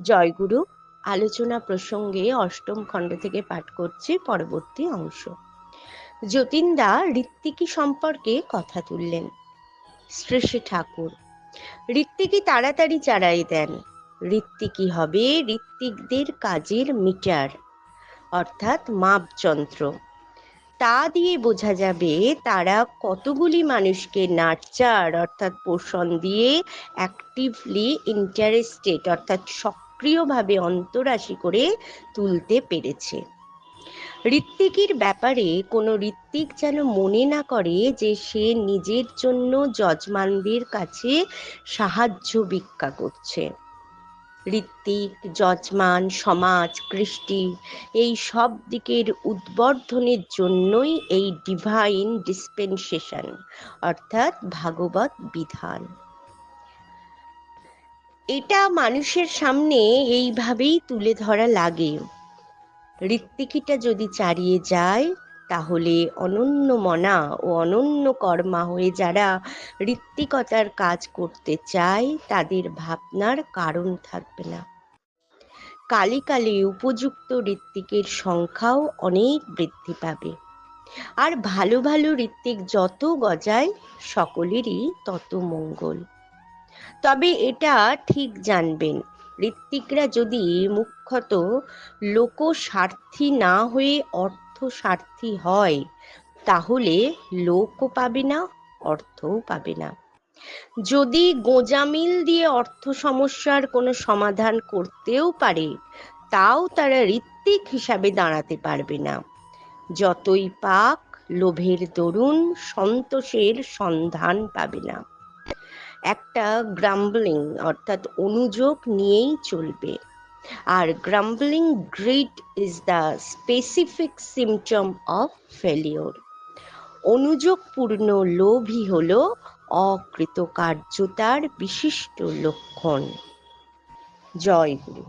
জয়গুরু আলোচনা প্রসঙ্গে অষ্টম খণ্ড থেকে পাঠ করছি পরবর্তী অংশ। যতীনদা ঋত্বিকী সম্পর্কে কথা তুললেন। শ্রী শ্রী ঠাকুর, ঋত্বিকী তাড়াতাড়ি চারাই দেন। ঋত্বিকী হবে ঋত্বিকদের কাজের মিটার, অর্থাৎ মাপযন্ত্র। তা দিয়ে বোঝা যাবে তারা কতগুলি মানুষকে নার্চার অর্থাৎ পোষণ দিয়ে অ্যাক্টিভলি ইন্টারেস্টেড অর্থাৎ সক্রিয়ভাবে অন্তরাশি করে তুলতে পেরেছে। ঋত্বিকের ব্যাপারে কোনো ঋত্বিক যেন মনে না করে যে সে নিজের জন্য যজমানদের কাছে সাহায্য ভিক্ষা করছে। ঋত্বিক, যজমান, সমাজ, কৃষ্টি, এই সব দিকের উদ্বর্ধনের জন্যই এই ডিভাইন ডিসপেনসেশন অর্থাৎ ভাগবত বিধান। এটা মানুষের সামনে এইভাবেই তুলে ধরা লাগে। ঋত্বিকিটা যদি চারিয়ে যায় তাহলে অনন্য মনা ও অনন্য কর্মা হয়ে যারা ঋত্বিকতার কাজ করতে চায়, তাদের ভাবনার কারণ থাকবে না। কালে কালে উপযুক্ত ঋত্বিকের সংখ্যাও অনেক বৃদ্ধি পাবে। আর ভালো ভালো ঋত্বিক যত গজায়, সকলেরই তত মঙ্গল। তবে এটা ঠিক জানবেন, ঋত্বিকরা যদি মুখ্যত লোক স্বার্থী না হয়ে অর্থ স্বার্থী হয় তাহলে লোকও পাবে না অর্থও পাবে না যদি গোজামিল দিয়ে অর্থ সমস্যার কোনো সমাধান করতেও পারে তাও তারা ঋত্বিক হিসাবে দাঁড়াতে পারবে না যতই পাক লোভের দরুন সন্তোষের সন্ধান পাবে না একটা গ্রাম্বলিং অর্থাৎ অনুযোগ নিয়েই চলবে আর grumbling greed is the specific symptom of failure অনুযোগপূর্ণ লোভই হল অকৃতকার্যতার বিশিষ্ট লক্ষণ জয় গুরু